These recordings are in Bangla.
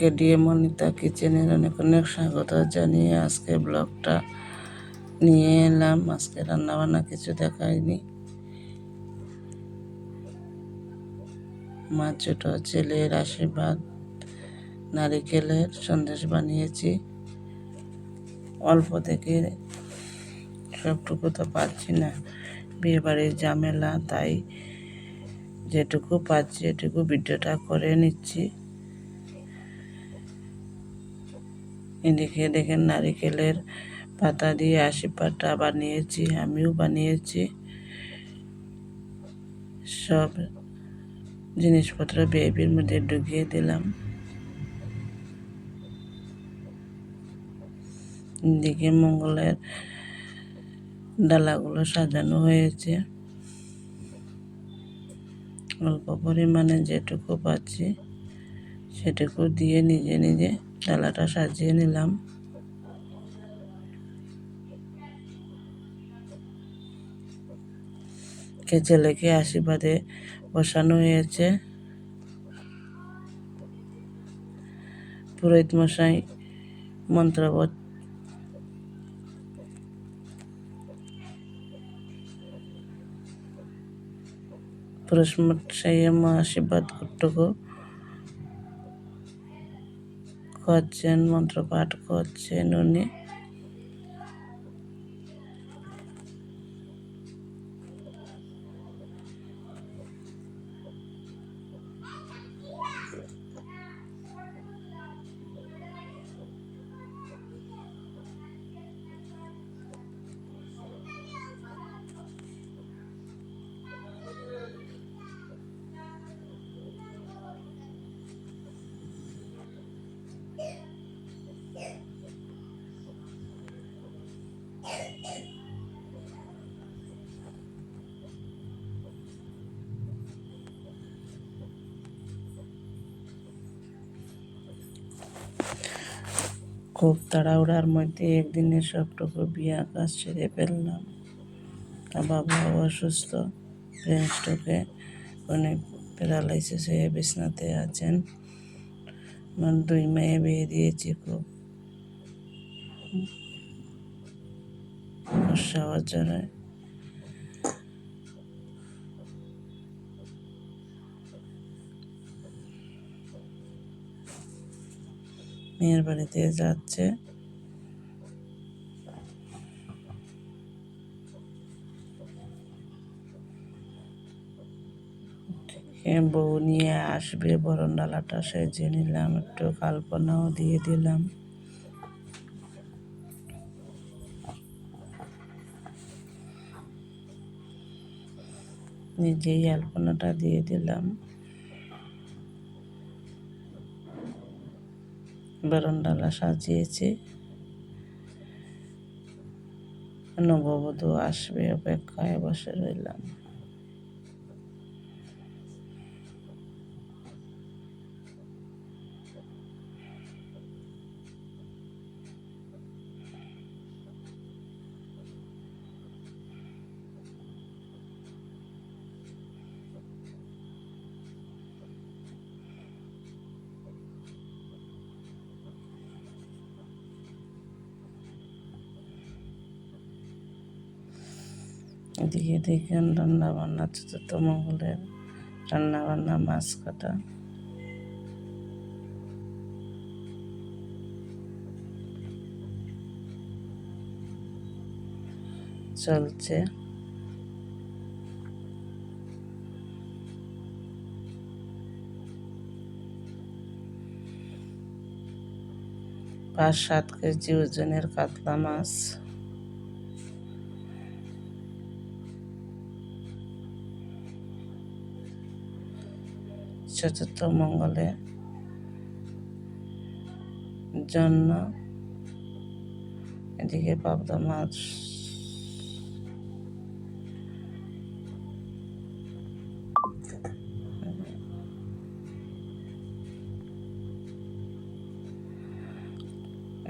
কেডিএম অনিতা কিচেনের অনেক অনেক স্বাগত জানিয়ে আজকে ব্লগটা নিয়ে এলাম। আজকে রান্নাবান্না কিছু দেখায়নি মা ছোট ছেলের আশীর্বাদ, নারিকেলের সন্দেশ বানিয়েছি। অল্প থেকে সবটুকু তো পাচ্ছি না। বিয়ে বাড়ির ঝামেলা, তাই যেটুকু পাচ্ছি এটুকু ভিডিওটা করে নিচ্ছি। এদিকে দেখেন নারিকেলের পাতা দিয়ে আশীর্বাদটা বানিয়েছি, আমিও বানিয়েছি। সব জিনিসপত্র বেবির মধ্যে ঢুকিয়ে দিলাম। এদিকে মঙ্গলের ডালাগুলো সাজানো হয়েছে। অল্প পরিমাণে যেটুকু পাচ্ছি সেটুকু দিয়ে নিজে নিজে ডালাটা সাজিয়ে নিলাম। ছেলেকে আশীর্বাদে বসানো হয়েছে। পুরোহিত মশাই মন্ত্রবত পুরুষ মশাই আশীর্বাদ করটুকু করছেন মন্ত্র পাঠ করছেন খুব তাড়াহুড়ার মধ্যে একদিনে সবটুকু বিয়া কাজ ছেড়ে ফেললাম। তা বাবা অসুস্থ ব্রেন স্ট্রোকে অনেক প্যারালাইসিস হয়ে বিছনাতে আছেন। আমার দুই মেয়ে বিয়ে দিয়েছি খুব। সাহায্য জন্য মেয়ের বাড়িতে যাচ্ছে। বউ নিয়ে আসবে বরণ ডালাটা সেজে নিলাম, একটু কাল্পনাও দিয়ে দিলাম। নিজেই আলপনাটা দিয়ে দিলাম। বারান্দালা সাজিয়েছি। নববধূ আসবে অপেক্ষায় বসে রইলাম। এদিকে দেখেন রান্না বান্না চতুর্থ মঙ্গলের রান্না বান্না মাছ কাটা। চলছে। পাঁচ সাত কেজি ওজনের কাতলা মাছ। চতুর্থ মঙ্গলে জন্য এদিকে পাবদা মাছ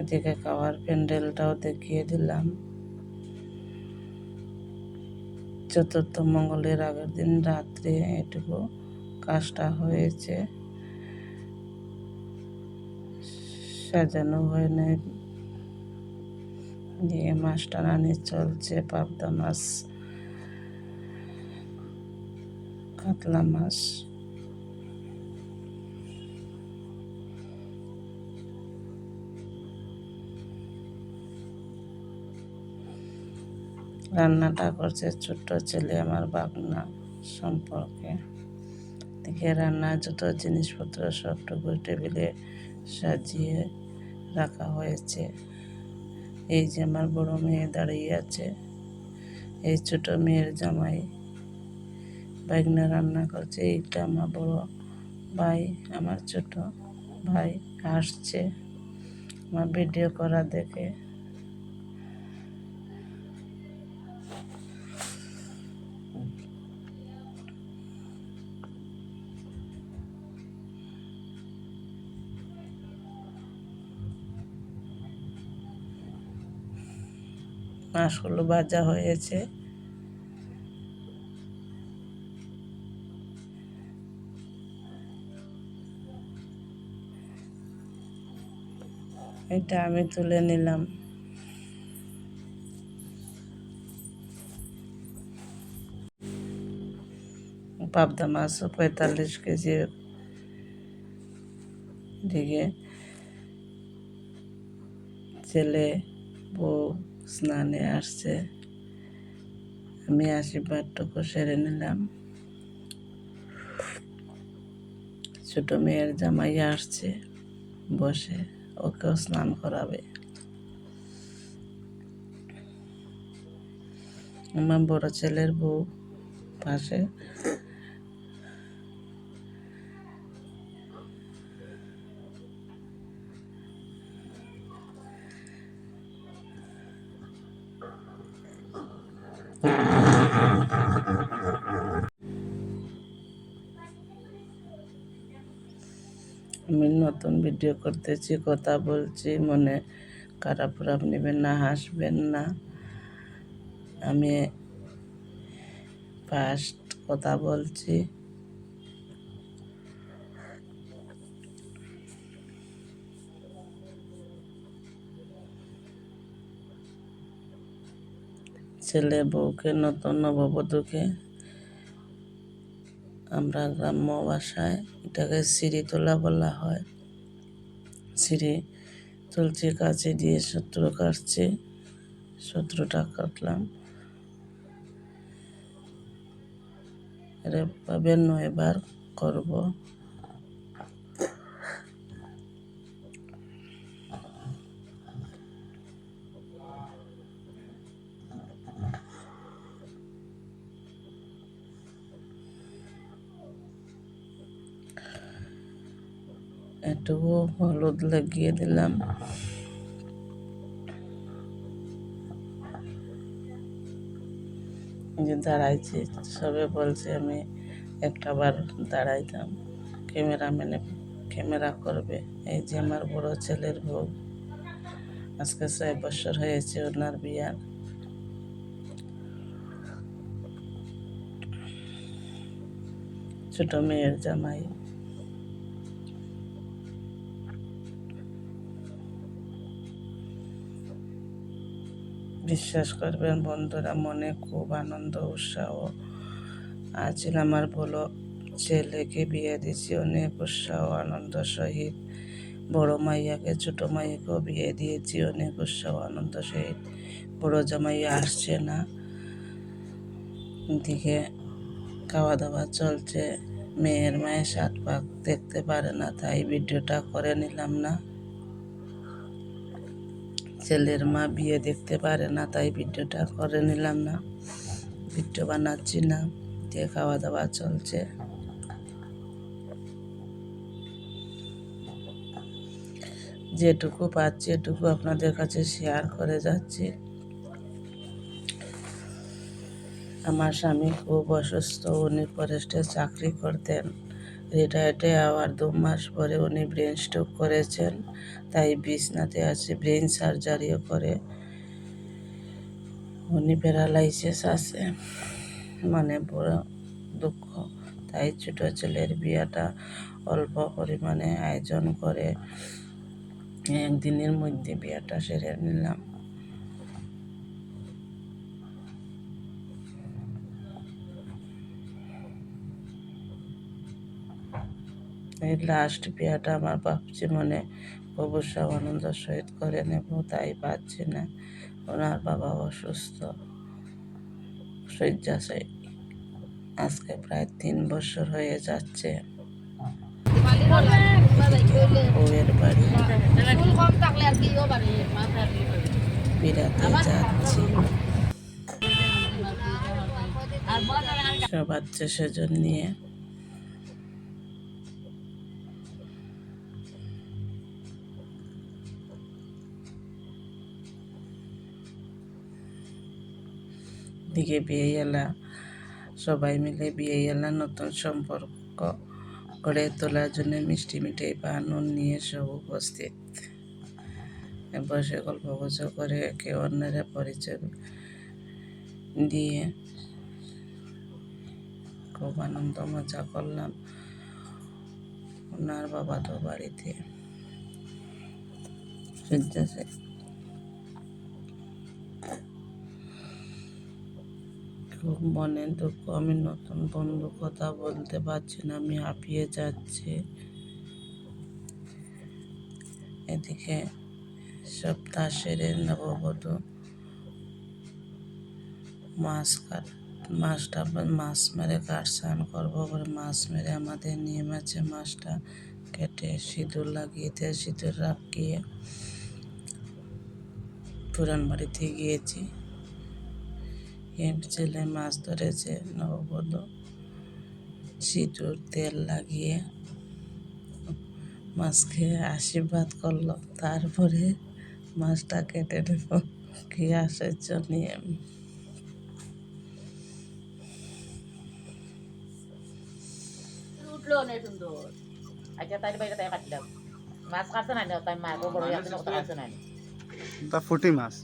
এদিকে খাওয়ার প্যান্ডেলটাও দেখিয়ে দিলাম। চতুর্থ মঙ্গলের আগের দিন রাত্রে এটুকু। কাজটা হয়েছে। সাজানো হয় নাই দিয়ে মাছ টানানি চলছে, পাবদা মাছ, কাতলা মাছ। রান্নাটা করছে ছোট্ট ছেলে, আমার বাগনা সম্পর্কে। দেখে রান্নার যত জিনিসপত্র সবটুকু টেবিলে সাজিয়ে রাখা হয়েছে। এই যে আমার বড় মেয়ে দাঁড়িয়ে আছে, এই ছোট মেয়ের জামাই বাগনা রান্না করছে। এইটা আমার বড় ভাই, আমার ছোট ভাই আসছে। আমার ভিডিও করা দেখে মাছগুলো ভাজা হয়েছে। এটা আমি তুলে নিলাম। পাবদা মাছও পঁয়তাল্লিশ কেজি দিকে। ছেলে বউ স্নানে আসছে। আমি আশীর্বাদটুকু সেরে নিলাম। ছোট মেয়ের জামাই আসছে, বসে ওকেও স্নান করাবে। আমার বড় ছেলের বউ পাশে। আমি নতুন ভিডিও করতেছি, কথা বলছি, মনে খারাপ খারাপ নেবেন না, হাসবেন না। আমি ফার্স্ট কথা বলছি। ছেলে, বউকে, নতুন নববধূকে আমরা গ্রাম্য ভাষায় এটাকে সিঁড়ি তোলা বলা হয়। সিঁড়ি তুলছি কাছে দিয়ে শত্রু কাটছি, শত্রুটা কাটলাম। এভাবে নয়বার করব। এটুকু হলুদ লাগিয়ে দিলাম। যে দাঁড়াইছি, সবে বলছে আমি একটা বার দাঁড়াইতাম। ক্যামেরাম্যানে ক্যামেরা করবে। এই যে আমার বড় ছেলের বউ। আজকে ছয় বছর হয়েছে ওনার বিয়ার। ছোট মেয়ের জামাই। বিশ্বাস করবেন বন্ধুরা, মনে খুব আনন্দ, উৎসাহ। আজ আমার বলো, ছেলেকে বিয়ে দিয়েছি, অনেক উৎসাহ, আনন্দ সহিত। বড় মাইয়াকে, ছোট মাইয়াকেও বিয়ে দিয়েছি, অনেক উৎসাহ, আনন্দ সহিত। বড় জামাই আসছে না। দিকে খাওয়া দাওয়া চলছে। মেয়ের মায়ের সাত পাক দেখতে পারে না, তাই ভিডিওটা করে নিলাম না। ছেলের মা বিয়ে দেখতে পারে না, তাই ভিডিওটা করে নিলাম না। ভিডিও বানাচ্ছি না, দিয়ে খাওয়া দাওয়া চলছে। যেটুকু পাচ্ছি, এটুকু আপনাদের কাছে শেয়ার করে যাচ্ছি। আমার স্বামী খুব অসুস্থ, উনি ফরেস্টে চাকরি করতেন। রিটায়ার্ডে আবার দু মাস পরে উনি ব্রেন স্ট্রোক করেছেন, তাই বিছনাতে আছে, ব্রেন সার্জারিও করে। উনি প্যারালাইসিস আছে মানে বড় দুঃখ। তাই ছোটো ছেলের বিয়েটা অল্প পরিমাণে আয়োজন করে একদিনের মধ্যে বিয়াটা সেরে নিলাম। এই লাস্ট বিয়াটা আমার বাপ জীবনে অবশ্য আনন্দ সহিত করে নেব, তাই পাচ্ছি না। ওনার বাবা অসুস্থ, শয্যাশায়ী। আজকে প্রায় তিন বছর হয়ে যাচ্ছে। বউয়ের বাড়ি। ফুল কম থাকলে আর কি ও বাড়ি মাথার বিরাতে যাচ্ছি। আর বাজার সব আত্মীয় স্বজন নিয়ে দিকে বিয়ে এলা সবাই মিলে বিয়ে এলা নতুন সম্পর্ক গড়ে তোলার জন্য মিষ্টি মিঠাই বানুন নিয়ে সব উপস্থিত বসে গল্প গুজব করে একে অন্যের পরিচয় দিয়ে খুব আনন্দ মজা করলাম ওনার বাবা তো বাড়িতে। খুব মনে দুঃখ, আমি নতুন বন্ধু, কথা বলতে পারছি না, আমি হাঁপিয়ে যাচ্ছি। এদিকে সপ্তাহ সেরে নববধূ মাছ কাট, মাছটা মাছ মেরে কাঠ স্নান করব বলে মাছ মেরে আমাদের নিয়ম আছে, মাছটা কেটে সিঁদুর লাগিয়ে দিয়ে সিঁদুর রাখিয়ে পুরান বাড়িতে গিয়েছি। এর ছেলে মাছ ধরেছে নববধূ। সিঁদুর তেল লাগিয়ে মাছ খেয়ে আশীর্বাদ করল। তারপরে মাছটা কেটে নেব। কি আশ্চর্য নিয়ে উঠল অনেক সুন্দর। আচ্ছা তাই বাইরে তাই কাটলাম মাছ কাটছে না তাই মাছ বড় না কাটছে না। তা ফুটি মাছ।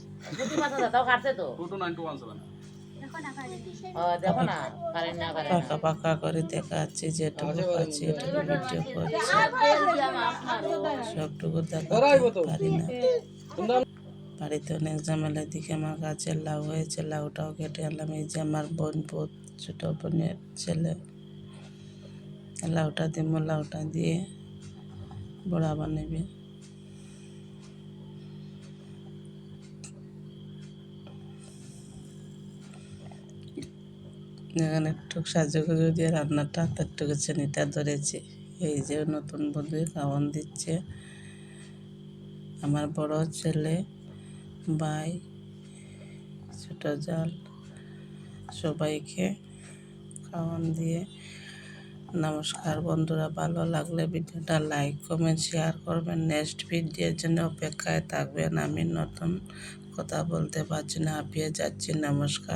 তাও কাটছে তো? Two two nine two one seven পাকা পাকা করে দেখাচ্ছি যেটুকু পাচ্ছি এটুকু ভিডিও করছি। সবটুকু দেখাতে পারি না। বাড়িতে অনেক ঝামেলা দিকে আমার গাছের লাউ হয়েছে লাউটাও কেটে আনলাম। এই যে আমার বোন পুত ছোট বোনের ছেলে। লাউটা দিব লাউটা দিয়ে বড়া বানাবে। একটু সাজুগুজু দিয়ে রান্নাটা একটুকু চিনিটা ধরেছি। এই যে নতুন বন্ধু খাওয়ান দিচ্ছে। আমার বড় ছেলে, ভাই, ছোট জাল, সবাইকে খাওয়ান দিয়ে নমস্কার। বন্ধুরা, ভালো লাগলে ভিডিওটা লাইক কমেন্ট শেয়ার করবেন। নেক্সট ভিডিওর জন্য অপেক্ষায় থাকবেন। আমি নতুন কথা বলতে পারছি না, হাঁপিয়ে যাচ্ছি। নমস্কার।